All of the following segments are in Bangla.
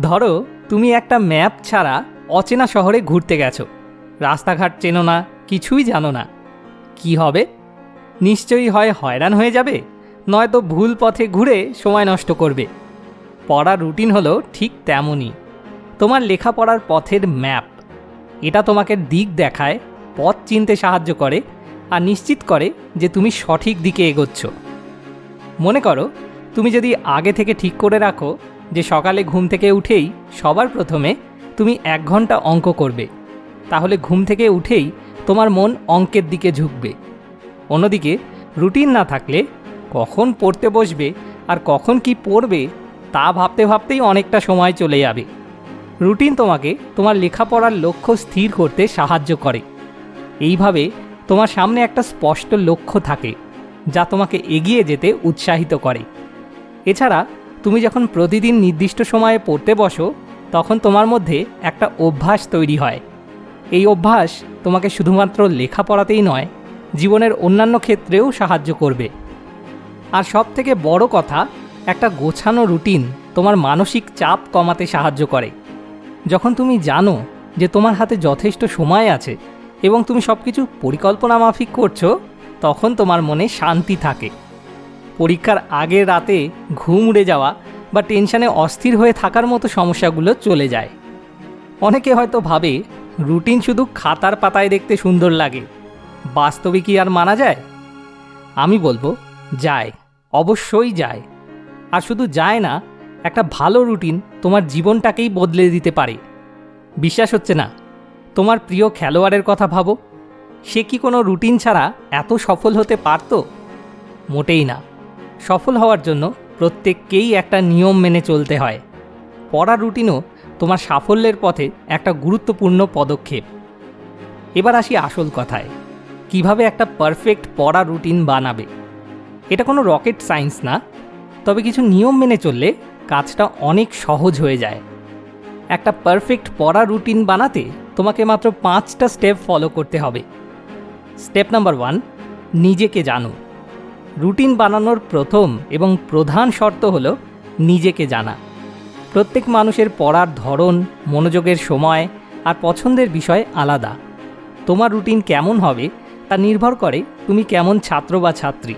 ধরো, তুমি একটা ম্যাপ ছাড়া অচেনা শহরে ঘুরতে গেছো। রাস্তাঘাট চেনো না, কিছুই জানো না। কি হবে? নিশ্চয়ই হয় হয়রান হয়ে যাবে, নয়তো ভুল পথে ঘুরে সময় নষ্ট করবে। পড়ার রুটিন হলো ঠিক তেমনই। তোমার লেখাপড়ার পথের ম্যাপ। এটা তোমাকে দিক দেখায়, পথ চিনতে সাহায্য করে আর নিশ্চিত করে যে তুমি সঠিক দিকে এগোচ্ছ। মনে করো, তুমি যদি আগে থেকে ঠিক করে রাখো যে সকালে ঘুম থেকে উঠেই সবার প্রথমে তুমি এক ঘণ্টা অঙ্ক করবে। তাহলে ঘুম থেকে উঠেই তোমার মন অঙ্কের দিকে ঝুঁকবে। অন্যদিকে রুটিন না থাকলে কখন পড়তে বসবে আর কখন কি পড়বে তা ভাবতে ভাবতেই অনেকটা সময় চলে যাবে। রুটিন তোমাকে তোমার লেখাপড়ার লক্ষ্য স্থির করতে সাহায্য করে। এইভাবে তোমার সামনে একটা স্পষ্ট লক্ষ্য থাকে, যা তোমাকে এগিয়ে যেতে উৎসাহিত করে। এছাড়া তুমি যখন প্রতিদিন নির্দিষ্ট সময়ে পড়তে বসো, তখন তোমার মধ্যে একটা অভ্যাস তৈরি হয়। এই অভ্যাস তোমাকে শুধুমাত্র লেখাপড়াতেই নয়, জীবনের অন্যান্য ক্ষেত্রেও সাহায্য করবে। আর সব থেকে বড় কথা, একটা গোছানো রুটিন তোমার মানসিক চাপ কমাতে সাহায্য করে। যখন তুমি জানো যে তোমার হাতে যথেষ্ট সময় আছে এবং তুমি সব কিছু পরিকল্পনা মাফিক করছ, তখন তোমার মনে শান্তি থাকে। পরীক্ষার আগের রাতে ঘুম উড়ে যাওয়া বা টেনশানে অস্থির হয়ে থাকার মতো সমস্যাগুলো চলে যায়। অনেকে হয়তো ভাবে, রুটিন শুধু খাতার পাতায় দেখতে সুন্দর লাগে। বাস্তবে কি আর মানা যায়? আমি বলব, যায়। অবশ্যই যায়। আর শুধু যায় না, একটা ভালো রুটিন তোমার জীবনটাকেই বদলে দিতে পারে। বিশ্বাস হচ্ছে না? তোমার প্রিয় খেলোয়াড়ের কথা ভাবো। সে কি কোনো রুটিন ছাড়া এত সফল হতে পারত? মোটেই না। সফল হওয়ার জন্য প্রত্যেককেই একটা নিয়ম মেনে চলতে হয়। পড়ার রুটিনও তোমার সাফল্যের পথে একটা গুরুত্বপূর্ণ পদক্ষেপ। এবার আসি আসল কথায়। কীভাবে একটা পারফেক্ট পড়া রুটিন বানাবে? এটা কোনো রকেট সায়েন্স না। তবে কিছু নিয়ম মেনে চললে কাজটা অনেক সহজ হয়ে যায়। একটা পারফেক্ট পড়া রুটিন বানাতে তোমাকে মাত্র পাঁচটা স্টেপ ফলো করতে হবে। স্টেপ নাম্বার ওয়ান নিজেকে জানো। রুটিন বানানোর প্রথম এবং প্রধান শর্ত হল নিজেকে জানা। প্রত্যেক মানুষের পড়ার ধরন, মনোযোগের সময় আর পছন্দের বিষয় আলাদা। তোমার রুটিন কেমন হবে তা নির্ভর করে তুমি কেমন ছাত্র বা ছাত্রী।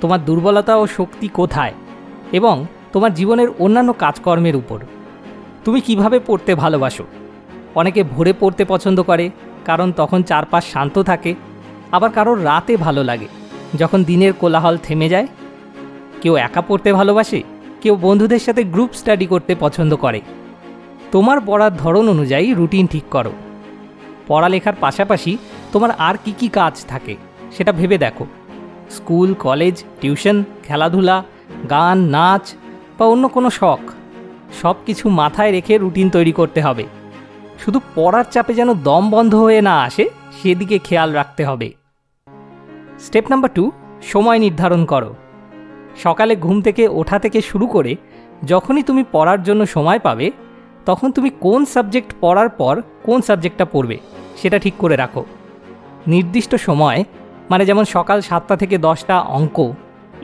তোমার দুর্বলতা ও শক্তি কোথায় এবং তোমার জীবনের অন্যান্য কাজকর্মের উপর। তুমি কীভাবে পড়তে ভালোবাসো? অনেকে ভোরে পড়তে পছন্দ করে, কারণ তখন চারপাশ শান্ত থাকে, আবার কারোর রাতে ভালো লাগে। যখন দিনের কোলাহল থেমে যায়, কেউ একা পড়তে ভালোবাসে, কেউ বন্ধুদের সাথে গ্রুপ স্টাডি করতে পছন্দ করে। তোমার পড়ার ধরন অনুযায়ী রুটিন ঠিক করো। পড়ালেখার পাশাপাশি তোমার আর কি কি কাজ থাকে, সেটা ভেবে দেখো। স্কুল কলেজ টিউশন খেলাধুলা, গান, নাচ বা অন্য কোনো শখ সব কিছু মাথায় রেখে রুটিন তৈরি করতে হবে। শুধু পড়ার চাপে যেন দম বন্ধ হয়ে না আসে, সেদিকে খেয়াল রাখতে হবে। স্টেপ নাম্বার টু, সময় নির্ধারণ করো। সকালে ঘুম থেকে ওঠা থেকে শুরু করে যখনই তুমি পড়ার জন্য সময় পাবে, তখন তুমি কোন সাবজেক্ট পড়ার পর কোন সাবজেক্টটা পড়বে সেটা ঠিক করে রাখো। নির্দিষ্ট সময় মানে যেমন সকাল সাতটা থেকে দশটা অঙ্ক,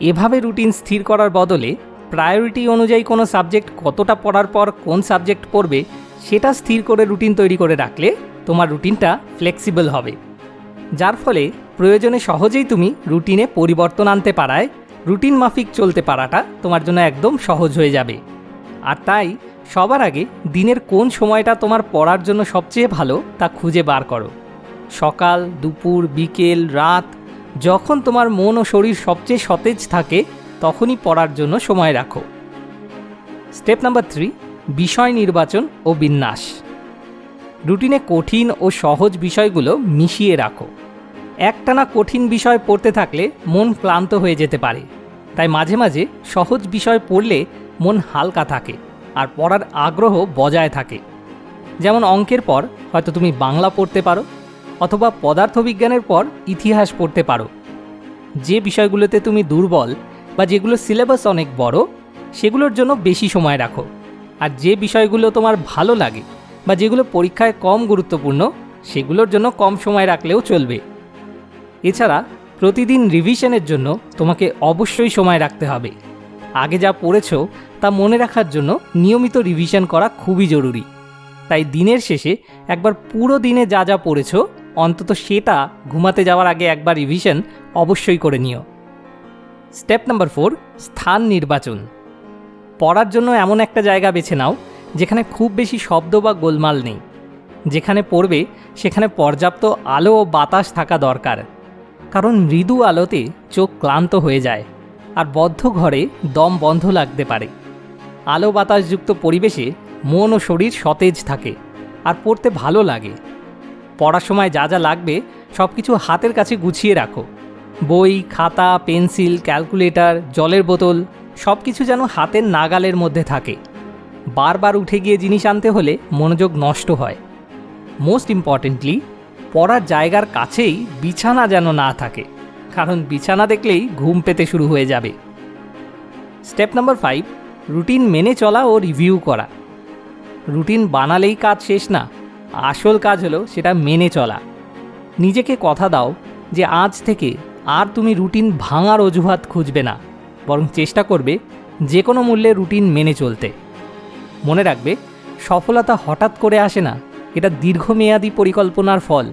এভাবে রুটিন স্থির করার বদলে প্রায়োরিটি অনুযায়ী কোনো সাবজেক্ট কতটা পড়ার পর কোন সাবজেক্ট পড়বে সেটা স্থির করে রুটিন তৈরি করে রাখলে তোমার রুটিনটা ফ্লেক্সিবল হবে। যার ফলে প্রয়োজনে সহজেই তুমি রুটিনে পরিবর্তন আনতে পারায়, রুটিন মাফিক চলতে পারাটা তোমার জন্য একদম সহজ হয়ে যাবে। আর তাই সবার আগে দিনের কোন সময়টা তোমার পড়ার জন্য সবচেয়ে ভালো তা খুঁজে বার করো। সকাল, দুপুর, বিকেল, রাত, যখন তোমার মন ও শরীর সবচেয়ে সতেজ থাকে, তখনই পড়ার জন্য সময় রাখো। স্টেপ নাম্বার থ্রি, বিষয় নির্বাচন ও বিন্যাস। রুটিনে কঠিন ও সহজ বিষয়গুলো মিশিয়ে রাখো। একটানা কঠিন বিষয় পড়তে থাকলে মন ক্লান্ত হয়ে যেতে পারে। তাই মাঝে মাঝে সহজ বিষয় পড়লে মন হালকা থাকে আর পড়ার আগ্রহ বজায় থাকে। যেমন অঙ্কের পর হয়তো তুমি বাংলা পড়তে পারো অথবা পদার্থবিজ্ঞানের পর ইতিহাস পড়তে পারো। যে বিষয়গুলোতে তুমি দুর্বল বা যেগুলো সিলেবাস অনেক বড়, সেগুলোর জন্য বেশি সময় রাখো। আর যে বিষয়গুলো তোমার ভালো লাগে বা যেগুলো পরীক্ষায় কম গুরুত্বপূর্ণ, সেগুলোর জন্য কম সময় রাখলেও চলবে। এছাড়া প্রতিদিন রিভিশনের জন্য তোমাকে অবশ্যই সময় রাখতে হবে। আগে যা পড়েছ তা মনে রাখার জন্য নিয়মিত রিভিশন করা খুবই জরুরি। তাই দিনের শেষে একবার পুরো দিনে যা যা পড়েছ, অন্তত সেটা ঘুমাতে যাওয়ার আগে একবার রিভিশন অবশ্যই করে নিও। স্টেপ নাম্বার ফোর স্থান নির্বাচন। পড়ার জন্য এমন একটা জায়গা বেছে নাও, যেখানে খুব বেশি শব্দ বা গোলমাল নেই। যেখানে পড়বে, সেখানে পর্যাপ্ত আলো ও বাতাস থাকা দরকার। কারণ মৃদু আলোতে চোখ ক্লান্ত হয়ে যায় আর বদ্ধ ঘরে দম বন্ধ লাগতে পারে। আলো বাতাসযুক্ত পরিবেশে মন ও শরীর সতেজ থাকে আর পড়তে ভালো লাগে। পড়ার সময় যা যা লাগবে সব কিছু হাতের কাছে গুছিয়ে রাখো। বই, খাতা, পেন্সিল, ক্যালকুলেটর, জলের বোতল সব কিছু যেন হাতের নাগালের মধ্যে থাকে। বারবার উঠে গিয়ে জিনিস আনতে হলে মনোযোগ নষ্ট হয়। মোস্ট ইম্পর্টেন্টলি পড়ার জায়গার কাছেই বিছানা যেন না থাকে, কারণ বিছানা দেখলেই ঘুম পেতে শুরু হয়ে যাবে। স্টেপ নাম্বার ফাইভ, রুটিন মেনে চলা ও রিভিউ করা। রুটিন বানালেই কাজ শেষ না, আসল কাজ হলো সেটা মেনে চলা। নিজেকে কথা দাও যে আজ থেকে আর তুমি রুটিন ভাঙার অজুহাত খুঁজবে না, বরং চেষ্টা করবে যে কোনো মূল্যে রুটিন মেনে চলতে। মনে রাখবে, সফলতা হঠাৎ করে আসে না এটা দীর্ঘমেয়াদী পরিকল্পনার ফল।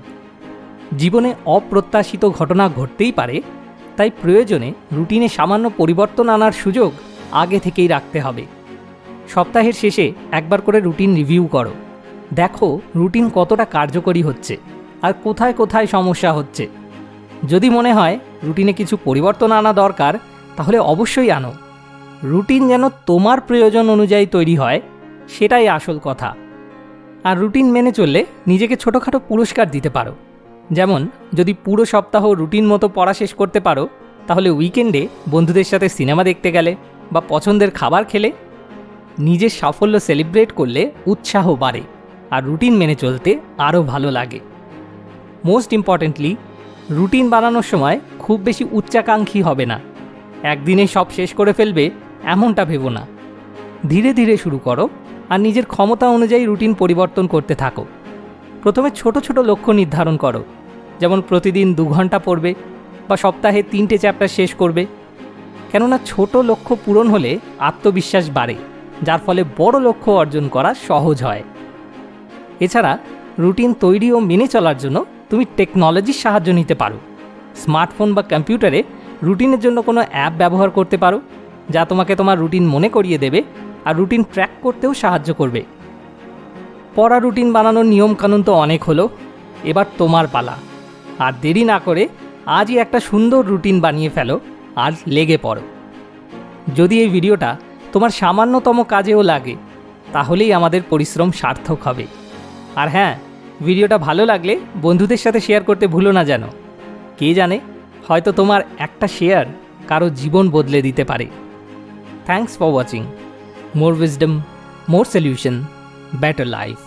জীবনে অপ্রত্যাশিত ঘটনা ঘটতেই পারে, তাই প্রয়োজনে রুটিনে সামান্য পরিবর্তন আনার সুযোগ আগে থেকেই রাখতে হবে। সপ্তাহের শেষে একবার করে রুটিন রিভিউ করো। দেখো রুটিন কতটা কার্যকরী হচ্ছে আর কোথায় কোথায় সমস্যা হচ্ছে। যদি মনে হয় রুটিনে কিছু পরিবর্তন আনা দরকার, তাহলে অবশ্যই আনো। রুটিন যেন তোমার প্রয়োজন অনুযায়ী তৈরি হয়, সেটাই আসল কথা। আর রুটিন মেনে চললে নিজেকে ছোটোখাটো পুরস্কার দিতে পারো। যেমন, যদি পুরো সপ্তাহ রুটিন মতো পড়া শেষ করতে পারো, তাহলে উইকেন্ডে বন্ধুদের সাথে সিনেমা দেখতে গেলে বা পছন্দের খাবার খেলে নিজের সাফল্য সেলিব্রেট করলে উৎসাহ বাড়ে আর রুটিন মেনে চলতে আরও ভালো লাগে। মোস্ট ইম্পর্টেন্টলি রুটিন বানানোর সময় খুব বেশি উচ্চাকাঙ্ক্ষী হবে না। একদিনে সব শেষ করে ফেলবে এমনটা ভেবো না। ধীরে ধীরে শুরু করো আর নিজের ক্ষমতা অনুযায়ী রুটিন পরিবর্তন করতে থাকো। প্রথমে ছোট ছোট লক্ষ্য নির্ধারণ করো। যেমন প্রতিদিন দু ঘণ্টা পড়বে বা সপ্তাহে তিনটে চ্যাপ্টার শেষ করবে। কেননা ছোট লক্ষ্য পূরণ হলে আত্মবিশ্বাস বাড়ে, যার ফলে বড় লক্ষ্য অর্জন করা সহজ হয়। এছাড়া রুটিন তৈরি ও মেনে চলার জন্য তুমি টেকনোলজির সাহায্য নিতে পারো। স্মার্টফোন বা কম্পিউটারে রুটিনের জন্য কোনো অ্যাপ ব্যবহার করতে পারো, যা তোমাকে তোমার রুটিন মনে করিয়ে দেবে আর রুটিন ট্র্যাক করতেও সাহায্য করবে। পড়া রুটিন বানানোর নিয়মকানুন তো অনেক হলো। এবার তোমার পালা। আর দেরি না করে আজই একটা সুন্দর রুটিন বানিয়ে ফেলো আর লেগে পড়ো। যদি এই ভিডিওটা তোমার সামান্যতম কাজেও লাগে, তাহলেই আমাদের পরিশ্রম সার্থক হবে। আর হ্যাঁ ভিডিওটা ভালো লাগলে বন্ধুদের সাথে শেয়ার করতে ভুলো না যেন। কে জানে, হয়তো তোমার একটা শেয়ার কারও জীবন বদলে দিতে পারে। Thanks for watching more wisdom, more solution, better life.